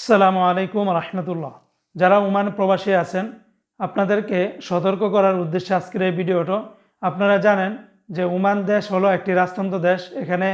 আসসালামু আলাইকুম রহমতুল্লাহ। যারা ওমান প্রবাসী আছেন, আপনাদেরকে সতর্ক করার উদ্দেশ্যে আজকের এই ভিডিওটা। আপনারা জানেন যে ওমান দেশ হলো একটি রাজতন্ত্র দেশ। এখানে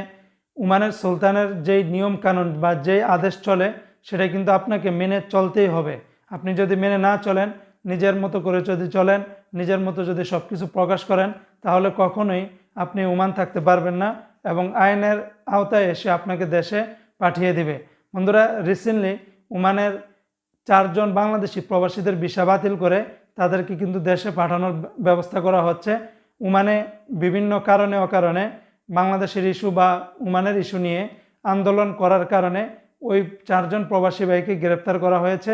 ওমানের সুলতানের যেই নিয়ম কানুন বা যেই আদেশ চলে, সেটা কিন্তু আপনাকে মেনে চলতেই হবে। আপনি যদি মেনে না চলেন, নিজের মতো করে যদি চলেন, নিজের মতো যদি সব কিছু প্রকাশ করেন, তাহলে কখনোই আপনি ওমান থাকতে পারবেন না এবং আইনের আওতায় এসে আপনাকে দেশে পাঠিয়ে দিবে। বন্ধুরা রিসেন্টলি ওমানের চারজন বাংলাদেশি প্রবাসীদের ভিসা বাতিল করে তাদেরকে কিন্তু দেশে পাঠানোর ব্যবস্থা করা হচ্ছে। ওমানে বিভিন্ন কারণে অকারণে বাংলাদেশের ইস্যু বা ওমানের ইস্যু নিয়ে আন্দোলন করার কারণে ওই চারজন প্রবাসী ভাইকে গ্রেপ্তার করা হয়েছে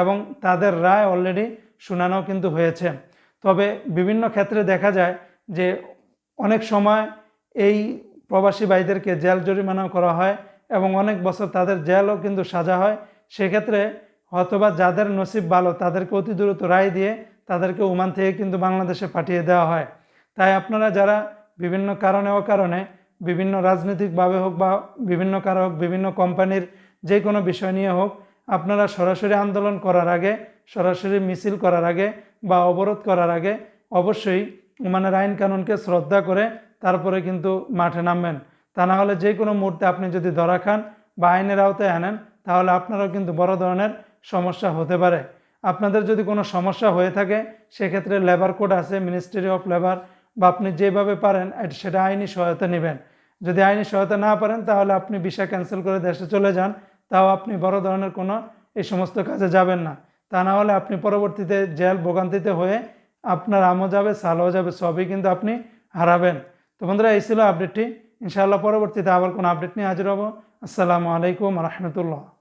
এবং তাদের রায় অলরেডি শুনানো কিন্তু হয়েছে। তবে বিভিন্ন ক্ষেত্রে দেখা যায় যে অনেক সময় এই প্রবাসী ভাইদেরকে জেল জরিমানাও করা হয় এবং অনেক বছর তাদের জেলও কিন্তু সাজা হয়। সেক্ষেত্রে হয়তোবা যাদের নসিব ভালো, তাদেরকে অতি দ্রুত রায় দিয়ে তাদেরকে ওমান থেকে কিন্তু বাংলাদেশে পাঠিয়ে দেওয়া হয়। তাই আপনারা যারা বিভিন্ন কারণে অকারণে, বিভিন্ন রাজনৈতিকভাবে হোক বা বিভিন্ন কারও হোক, বিভিন্ন কোম্পানির যে কোনো বিষয় নিয়ে হোক, আপনারা সরাসরি আন্দোলন করার আগে, সরাসরি মিছিল করার আগে বা অবরোধ করার আগে অবশ্যই ওমানের আইন কানুনকে শ্রদ্ধা করে তারপরে কিন্তু মাঠে নামবেন। তা না হলে যে কোনো মুহূর্তে আপনি যদি ধরা খান বা আইনের আওতায় আনেন তাহলে আপনারও কিন্তু বড় ধরনের সমস্যা হতে পারে। আপনাদের যদি কোনো সমস্যা হয়ে থাকে, সেক্ষেত্রে লেবার কোড আছে মিনিস্ট্রি অফ লেবার বা আপনি যেভাবে পারেন সেটা আইনি সহায়তা নেবেন। যদি আইনি সহায়তা না পারেন, তাহলে আপনি ভিসা ক্যান্সেল করে দেশে চলে যান। তাও আপনি বড় ধরনের কোনো এই সমস্ত কাজে যাবেন না। তা না হলে আপনি পরবর্তীতে জেল ভোগান্তিতে হয়ে আপনার আমও যাবে, সালও যাবে, সবই কিন্তু আপনি হারাবেন। তো বন্ধুরা, এই ছিল আপডেটটি ইনশাআল্লাহ পরবর্তীতে আবার কোনো আপডেট নিয়ে হাজির হব। আসসালামু আলাইকুম রহমতুল্লাহ।